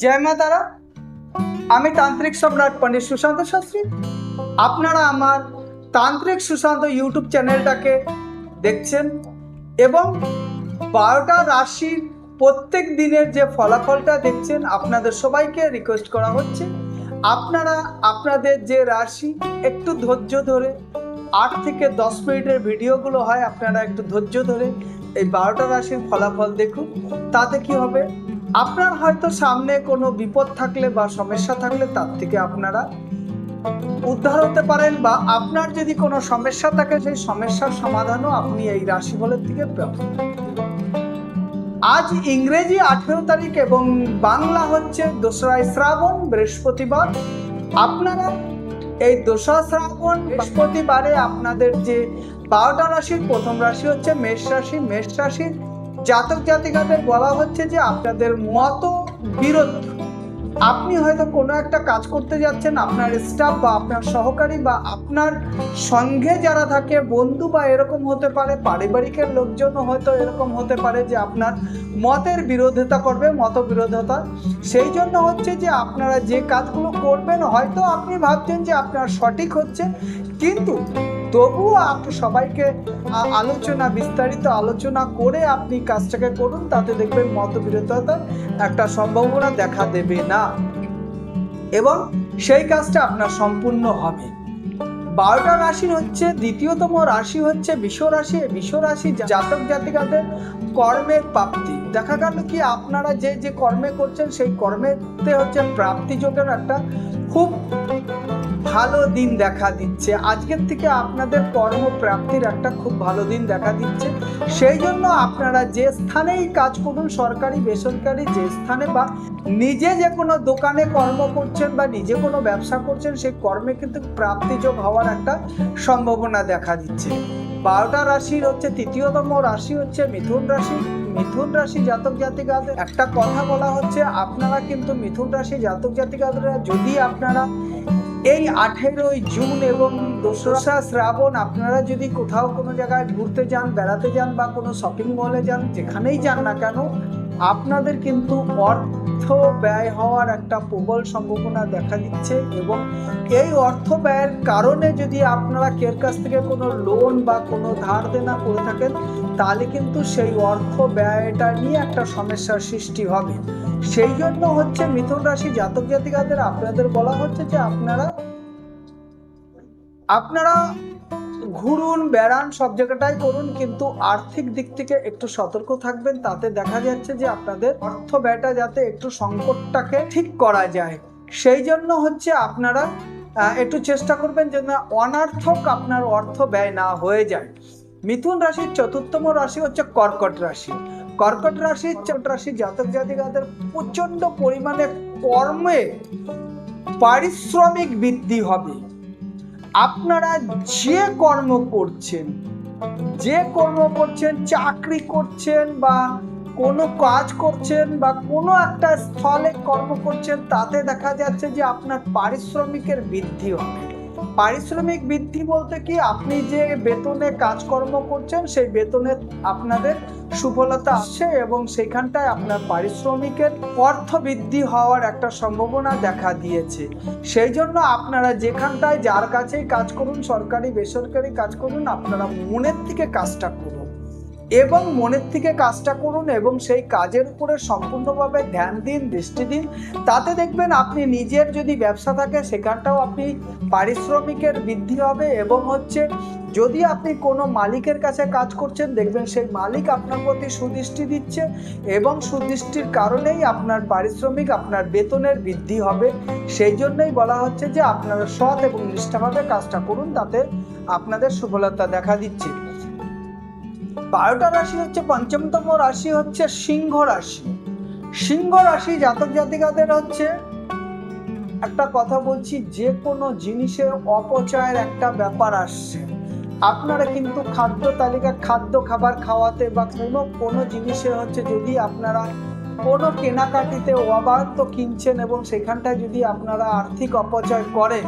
জয় মা তারা। আমি তান্ত্রিক সম্রাট পণ্ডিত সুশান্ত শাস্ত্রী। আপনারা আমার তান্ত্রিক সুশান্ত ইউটিউব চ্যানেলটাকে দেখছেন এবং বারোটা রাশির প্রত্যেক দিনের যে ফলাফলটা দেখছেন আপনাদের সবাইকে রিকোয়েস্ট করা হচ্ছে। আপনারা আপনাদের যে রাশি, একটু ধৈর্য ধরে আট থেকে দশ মিনিটের ভিডিওগুলো হয়, আপনারা একটু ধৈর্য ধরে এই বারোটা রাশির ফলাফল দেখুন। তাতে কি হবে? আপনার হয়তো সামনে কোনো বিপদ থাকলে বা সমস্যা থাকলে তার থেকে আপনারা উদ্ধার হতে পারেন বা আপনার যদি কোনো সমস্যা থাকে, সেই সমস্যার সমাধানও আপনি এই রাশিফলের থেকে পাবেন আজ ইংরেজি আঠেরো তারিখ এবং বাংলা হচ্ছে দোসরা শ্রাবণ, বৃহস্পতিবার। আপনারা এই দোসরা শ্রাবণ, বৃহস্পতিবারে আপনাদের যে বারোটা রাশির প্রথম রাশি হচ্ছে মেষ রাশি। মেষ রাশির জাতক জাতিকাদের বলা হচ্ছে যে আপনাদের মত বিরোধ। আপনি হয়তো কোনো একটা কাজ করতে যাচ্ছেন, আপনার স্টাফ বা আপনার সহকারী বা আপনার সঙ্গে যারা থাকে, বন্ধু বা এরকম হতে পারে, পারিবারিকের লোকজনও হয়তো এরকম হতে পারে যে আপনার মতের বিরোধিতা করবে মত বিরোধতা সেই জন্য হচ্ছে যে আপনারা যে কাজগুলো করবেন, হয়তো আপনি ভাবছেন যে আপনার সঠিক হচ্ছে, কিন্তু তবুও আপনি সবাইকে আলোচনা, বিস্তারিত আলোচনা করে আপনি কাজটাকে করুন, তাতে দেখবেন মতবিরোধতার একটা সম্ভাবনা দেখা দেবে না। এবং সেই কাজটা আপনার সম্পূর্ণ হবে। বারোটা রাশির হচ্ছে, দ্বিতীয়তম রাশি হচ্ছে বিষ রাশি। বিষ রাশি জাতক জাতিকাদের কর্মের প্রাপ্তি। দেখা গেল কি আপনারা যে যে কর্মে করছেন, সেই কর্মেতে হচ্ছে প্রাপ্তি যোগের একটা খুব ভালো দিন দেখা দিচ্ছে। আজকের থেকে আপনাদের কর্মপ্রাপ্তির একটা খুব ভালো দিন দেখা দিচ্ছে। সেই জন্য আপনারা যে স্থানেই কাজ করুন, সরকারি, বেসরকারি, যে স্থানে বা নিজে যে কোনো দোকানে কর্ম করছেন বা নিজে কোনো ব্যবসা করছেন, সেই কর্মে কিন্তু প্রাপ্তিযোগ হওয়ার একটা সম্ভাবনা দেখা দিচ্ছে। বারোটা রাশির হচ্ছে, তৃতীয়তম রাশি হচ্ছে, মিথুন রাশি। মিথুন রাশি জাতক জাতিকাদের একটা কথা বলা হচ্ছে, আপনারা কিন্তু মিথুন রাশি জাতক জাতিকাদের, যদি আপনারা এই আঠেরোই জুন এবং দোসরা শ্রাবণ আপনারা যদি কোথাও কোনো জায়গায় ঘুরতে যান, বেড়াতে যান বা কোনো শপিং মলে যান, যেখানেই যান না কেন, আপনাদের কিন্তু অর্থ ব্যয় হওয়ার একটা প্রবল সম্ভাবনা দেখা দিচ্ছে এবং এই অর্থ ব্যয়ের কারণে যদি আপনারা কের কাছ থেকে কোনো লোন বা কোনো ধার দেনা করে থাকেন, তাহলে কিন্তু সেই অর্থ ব্যয়টা নিয়ে একটা সমস্যার সৃষ্টি হবে। সেই জন্য হচ্ছে মিথুন রাশি জাতক জাতিকাদের আপনাদের বলা হচ্ছে যে আপনারা আপনারা ঘুরুন, বেড়ান, সব জায়গাটাই করুন, কিন্তু আর্থিক দিক থেকে একটু সতর্ক থাকবেন। তাতে দেখা যাচ্ছে যে আপনাদের অর্থ ব্যয়টা যাতে একটু সংকটটাকে ঠিক করা যায়। সেই জন্য হচ্ছে আপনারা একটু চেষ্টা করবেন যে না অনার্থক আপনার অর্থ ব্যয় না হয়ে যায়। মিথুন রাশির চতুর্থম রাশি হচ্ছে কর্কট রাশি। কর্কট রাশির চট রাশি জাতক জাতিকাদের প্রচণ্ড পরিমাণে কর্মে পারিশ্রমিক বৃদ্ধি হবে। আপনারা যে কর্ম করছেন, যে কর্ম করছেন, চাকরি করছেন বা কোনো কাজ করছেন বা কোনো একটা স্থলে কর্ম করছেন, তাতে দেখা যাচ্ছে যে আপনার পারিশ্রমিকের বৃদ্ধি হবে। পারিশ্রমিক বৃদ্ধি বলতে কি? আপনি যে বেতনে কাজকর্ম করছেন, সেই বেতনে আপনাদের সুফলতা আসছে এবং সেখানটায় আপনার পারিশ্রমিকের অর্থ বৃদ্ধি হওয়ার একটা সম্ভাবনা দেখা দিয়েছে। সেই জন্য আপনারা যেখানটায় যার কাছেই কাজ করুন, সরকারি, বেসরকারি কাজ করুন, আপনারা মনের থেকে কাজটা করুন। এবং মনের থেকে কাজটা করুন এবং সেই কাজের উপরে সম্পূর্ণভাবে ধ্যান দিন, দৃষ্টি দিন। তাতে দেখবেন আপনি নিজের যদি ব্যবসা থাকে, সেখানটাও আপনি পারিশ্রমিকের বৃদ্ধি হবে এবং হচ্ছে যদি আপনি কোনো মালিকের কাছে কাজ করছেন, দেখবেন সেই মালিক আপনার প্রতি সুদৃষ্টি দিচ্ছে এবং সুদৃষ্টির কারণেই আপনার পারিশ্রমিক, আপনার বেতনের বৃদ্ধি হবে। সেই জন্যই বলা হচ্ছে যে আপনারা সৎ এবং নিষ্ঠাভাবে কাজটা করুন, তাতে আপনাদের সফলতা দেখা দিচ্ছে। বারোটা রাশি হচ্ছে, পঞ্চমতম রাশি হচ্ছে সিংহ রাশি। সিংহ রাশি জাতক জাতিকাদের হচ্ছে, একটা কথা বলছি, যে কোনো জিনিসের অপচয়ের একটা ব্যাপার আসছে। আপনারা কিন্তু খাদ্য তালিকা, খাদ্য খাবার খাওয়াতে বা কোনো কোনো জিনিসে হচ্ছে যদি আপনারা কোনো কেনাকাটিতে অবাধ্য কিনছেন এবং সেখানটায় যদি আপনারা আর্থিক অপচয় করেন,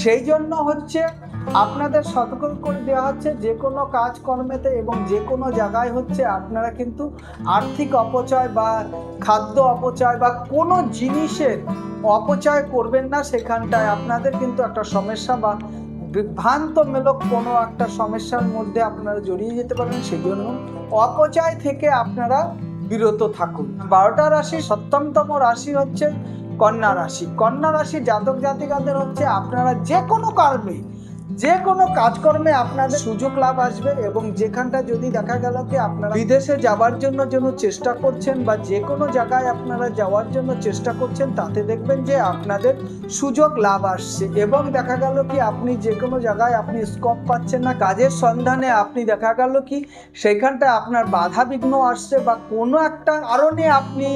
সেই জন্য হচ্ছে আপনাদের সতর্ক করে দেওয়া হচ্ছে, যে কোনো কাজকর্মেতে এবং যে কোনো জায়গায় হচ্ছে আপনারা কিন্তু আর্থিক অপচয় বা খাদ্য অপচয় বা কোনো জিনিসের অপচয় করবেন না, সেখানটায় আপনাদের কিন্তু একটা সমস্যা বা বিভ্রান্তমূলক কোনো একটা সমস্যার মধ্যে আপনারা জড়িয়ে যেতে পারেন সেই জন্য অপচয় থেকে আপনারা বিরত থাকুন। বারোটা রাশি, সপ্তমতম রাশি হচ্ছে কন্যা রাশি। কন্যা রাশি জাতক জাতিকাদের হচ্ছে আপনারা যে কোনো কর্মে যে কোনো কাজকর্মে আপনাদের সুযোগ লাভ আসবে এবং যেখানটা যদি দেখা গেল কি আপনারা বিদেশে যাওয়ার জন্য যেন চেষ্টা করছেন বা যে কোনো জায়গায় আপনারা যাওয়ার জন্য চেষ্টা করছেন, তাতে দেখবেন যে আপনাদের সুযোগ লাভ আসছে। এবং দেখা গেল কি আপনি যে কোনো জায়গায় আপনি স্কোপ পাচ্ছেন না, কাজের সন্ধানে আপনি দেখা গেল কি সেইখানটা আপনার বাধা বিঘ্ন আসছে বা কোনো একটা কারণে আপনি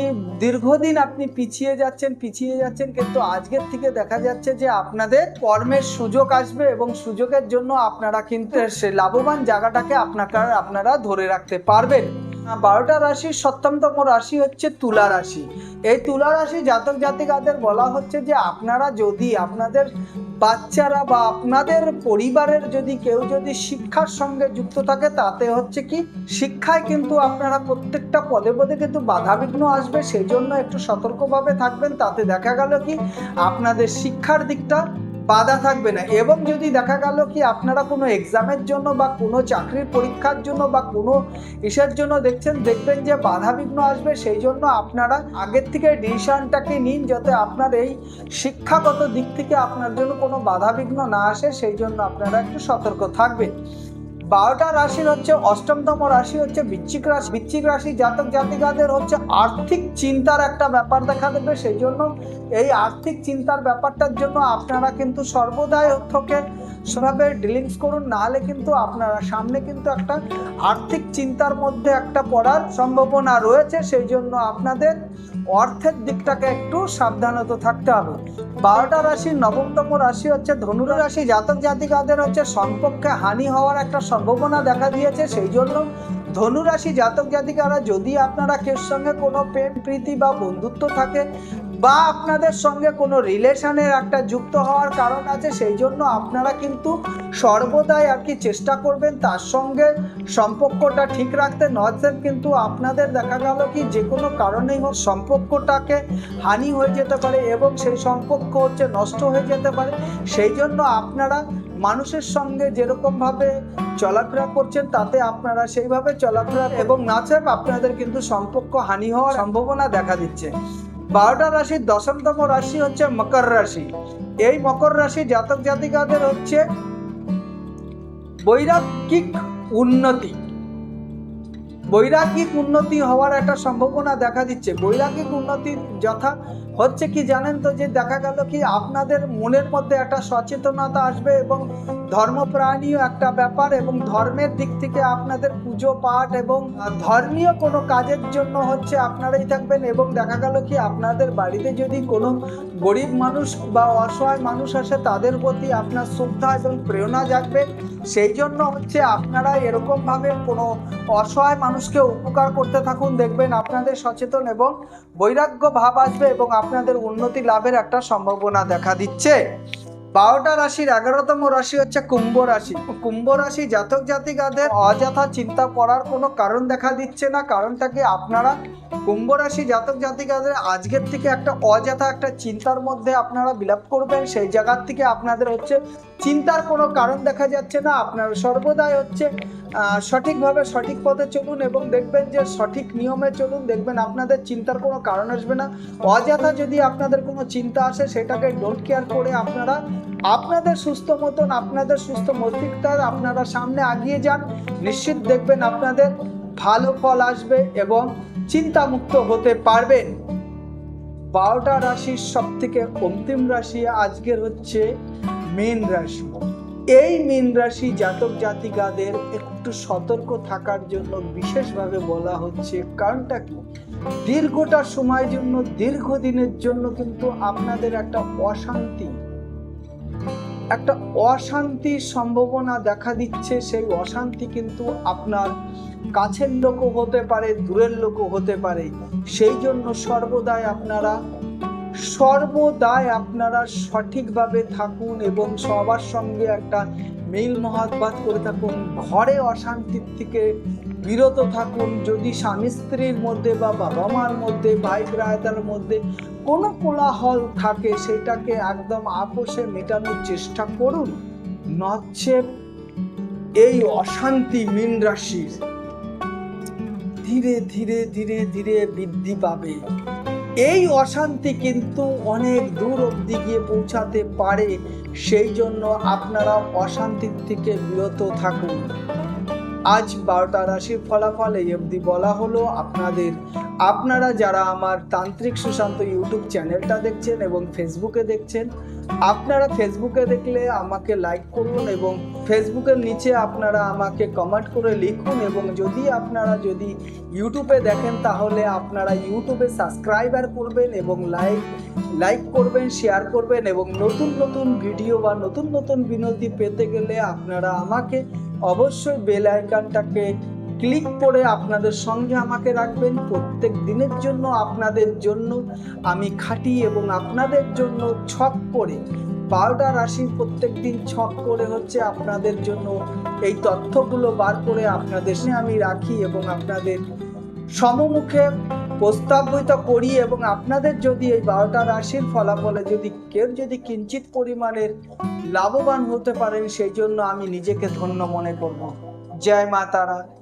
দীর্ঘদিন আপনি পিছিয়ে যাচ্ছেন পিছিয়ে যাচ্ছেন, কিন্তু আজকের থেকে দেখা যাচ্ছে যে আপনাদের কর্মের সুযোগ আসবে এবং সুযোগের জন্য আপনারা কিন্তু সে লাভবান জায়গাটাকে আপনাকে আপনারা ধরে রাখতে পারবেন। বারোটা রাশির সপ্তমতম রাশি হচ্ছে তুলা রাশি। এই তুলা রাশি জাতক জাতিকাদের বলা হচ্ছে যে আপনারা যদি আপনাদের বাচ্চারা বা আপনাদের পরিবারের যদি কেউ যদি শিক্ষার সঙ্গে যুক্ত থাকে, তাতে হচ্ছে কি, শিক্ষায় কিন্তু আপনারা প্রত্যেকটা পদে পদে কিন্তু বাধাবিঘ্ন আসবে। সেই জন্য একটু সতর্কভাবে থাকবেন। তাতে দেখা গেল কি, আপনাদের শিক্ষার দিকটা বাধা থাকবে না। এবং যদি দেখা গেল কি আপনারা কোনো এক্সামের জন্য বা কোনো চাকরির পরীক্ষার জন্য বা কোনো ইসের জন্য দেখছেন, দেখবেন যে বাধা বিঘ্ন আসবে, সেই জন্য আপনারা আগের থেকে ডিসিশানটাকে নিন যাতে আপনার এই শিক্ষাগত দিক থেকে আপনার জন্য কোনো বাধা বিঘ্ন না আসে, সেই জন্য আপনারা একটু সতর্ক থাকবেন। বারোটা রাশির হচ্ছে অষ্টমতম রাশি হচ্ছে বৃশ্চিক রাশি। বৃশ্চিক রাশি জাতক জাতিকাদের হচ্ছে আর্থিক চিন্তার একটা ব্যাপার দেখা দেবে সেই জন্য এই আর্থিক চিন্তার ব্যাপারটার জন্য আপনারা কিন্তু সর্বদাই থেকে সেভাবে ডিলিংস করুন, নাহলে কিন্তু আপনারা সামনে কিন্তু একটা আর্থিক চিন্তার মধ্যে একটা পড়ার সম্ভাবনা রয়েছে সেই জন্য আপনাদের অর্থের দিকটাকে একটু সাবধানত থাকতে হবে। বারোটা রাশি, নবমতম রাশি হচ্ছে ধনু রাশি জাতক জাতিকাদের হচ্ছে সম্পর্কে হানি হওয়ার একটা সম্ভাবনা দেখা দিয়েছে, সেই জন্য ধনু রাশি জাতক জাতিকারা, যদি আপনারা কেউ সঙ্গে কোনো প্রেম, প্রীতি বা বন্ধুত্ব থাকে বা আপনাদের সঙ্গে কোনো রিলেশনের একটা যুক্ত হওয়ার কারণ আছে, সেই জন্য আপনারা কিন্তু সর্বদাই আর কি চেষ্টা করবেন তার সঙ্গে সম্পর্কটা ঠিক রাখতে। নচেত কিন্তু আপনাদের দেখা গেল কি যে কোনো কারণেই হোক সম্পর্কটাকে হানি হয়ে যেতে পারে এবং সেই সম্পর্ক হচ্ছে নষ্ট হয়ে যেতে পারে। সেই জন্য আপনারা মানুষের সঙ্গে যেরকমভাবে চলাফেরা করছেন, তাতে আপনারা সেইভাবে চলাফেরা এবং নাচেপ আপনাদের কিন্তু সম্পর্ক হানি হওয়ার সম্ভাবনা দেখা দিচ্ছে। বারোটা রাশির দশমতম রাশি হচ্ছে মকর রাশি। এই মকর রাশি জাতক জাতিকাদের হচ্ছে বৈরাগিক উন্নতি। বৈরাগিক উন্নতি হওয়ার একটা সম্ভাবনা দেখা দিচ্ছে। বৈরাগিক উন্নতি যথা হচ্ছে কি জানেন তো যে দেখা গেল কি আপনাদের মনের মধ্যে একটা সচেতনতা আসবে এবং ধর্মপ্রাণীয় একটা ব্যাপার এবং ধর্মের দিক থেকে আপনাদের পুজো পাঠ এবং ধর্মীয় কোনো কাজের জন্য হচ্ছে আপনারাই থাকবেন এবং দেখা গেল কি আপনাদের বাড়িতে যদি কোনো গরিব মানুষ বা অসহায় মানুষ আসে তাদের প্রতি আপনার শ্রদ্ধা এবং প্রেরণা জাগবে। সেই জন্য হচ্ছে আপনারা এরকমভাবে কোনো অসহায় মানুষকে উপকার করতে থাকুন, দেখবেন আপনাদের সচেতন এবং বৈরাগ্য ভাব আসবে এবং আপনাদের উন্নতি লাভের একটা সম্ভাবনা দেখা দিচ্ছে। বারোটা রাশির এগারোতম রাশি হচ্ছে কুম্ভ রাশি। কুম্ভ রাশি জাতক জাতিকাদের অযথা চিন্তা করার কোনো কারণ দেখা দিচ্ছে না। কারণটা কি? আপনারা কুম্ভ রাশি জাতক জাতিকাদের আজকের থেকে একটা অযথা একটা চিন্তার মধ্যে আপনারা বিলাপ করবেন। সেই জায়গার থেকে আপনাদের হচ্ছে চিন্তার কোনো কারণ দেখা যাচ্ছে না। আপনার সর্বদাই হচ্ছে সঠিকভাবে সঠিক পথে চলুন এবং দেখবেন যে সঠিক নিয়মে চলুন, দেখবেন আপনাদের চিন্তার কোনো কারণ আসবে না। অযথা যদি আপনাদের কোনো চিন্তা আসে, সেটাকে ডোন্ট কেয়ার করে আপনারা আপনাদের সুস্থ মতন, আপনাদের সুস্থ মস্তিষ্ক আপনারা সামনে আগিয়ে যান। নিশ্চিত দেখবেন আপনাদের ভালো ফল আসবে এবং চিন্তামুক্ত হতে পারবেন। বারোটা রাশির সব থেকে অন্তিম রাশি আজকের হচ্ছে মেন রাশি। এই মীন রাশি জাতক জাতিকাদের একটু সতর্ক থাকার জন্য বিশেষভাবে বলা হচ্ছে কারণটা কি? দীর্ঘটা সময়ের জন্য, দীর্ঘদিনের জন্য কিন্তু আপনাদের একটা অশান্তি। একটা অশান্তির সম্ভাবনা দেখা দিচ্ছে, সেই অশান্তি কিন্তু আপনার কাছের লোকও হতে পারে, দূরের লোকও হতে পারে। সেই জন্য সর্বদাই আপনারা সর্বদাই আপনারা সঠিকভাবে থাকুন এবং সবার সঙ্গে একটা মিল মহাব্বাত করে থাকুন, ঘরে অশান্তির থেকে বিরত থাকুন। যদি স্বামী স্ত্রীর মধ্যে বা বাবা মার মধ্যে, ভাই ব্রাদার মধ্যে কোনো কোলাহল থাকে, সেটাকে একদম আপোষে মেটানোর চেষ্টা করুন। নচ্ছে এই অশান্তি মীন রাশির ধীরে ধীরে ধীরে ধীরে বৃদ্ধি পাবে। এই অশান্তি কিন্তু অনেক দূর অবধি গিয়ে পৌঁছাতে পারে। সেই জন্য আপনারা অশান্তির থেকে বিরত থাকুন। আজ বারোটা রাশির ফলাফল এই অবধি বলা হলো আপনাদের আপনারা যারা আমার তান্ত্রিক সুশান্ত ইউটিউব চ্যানেলটা দেখছেন এবং ফেসবুকে দেখছেন, আপনারা ফেসবুকে দেখলে আমাকে লাইক করুন এবং ফেসবুকের নিচে আপনারা আমাকে কমেন্ট করে লিখুন এবং যদি আপনারা যদি ইউটিউবে দেখেন তাহলে আপনারা ইউটিউবে সাবস্ক্রাইবার করবেন এবং লাইক লাইক করবেন শেয়ার করবেন এবং নতুন নতুন ভিডিও বা নতুন নতুন বিনোদী পেতে গেলে আপনারা আমাকে অবশ্যই বেল আইকনটাকে ক্লিক করে আপনাদের সঙ্গে আমাকে রাখবেন। প্রত্যেক দিনের জন্য আপনাদের জন্য আমি খাটি এবং আপনাদের জন্য ছক করে বারোটা রাশির প্রত্যেক দিন ছক করে হচ্ছে আপনাদের জন্য এই তথ্যগুলো বার করে আপনাদের আমি রাখি এবং আপনাদের সমমুখে প্রস্তাবিত করি এবং আপনাদের যদি এই বারোটা রাশির ফলাফলে যদি কেউ যদি কিঞ্চিত পরিমাণের লাভবান হতে পারেন, সেই জন্য আমি নিজেকে ধন্য মনে করব। জয় মা তারা।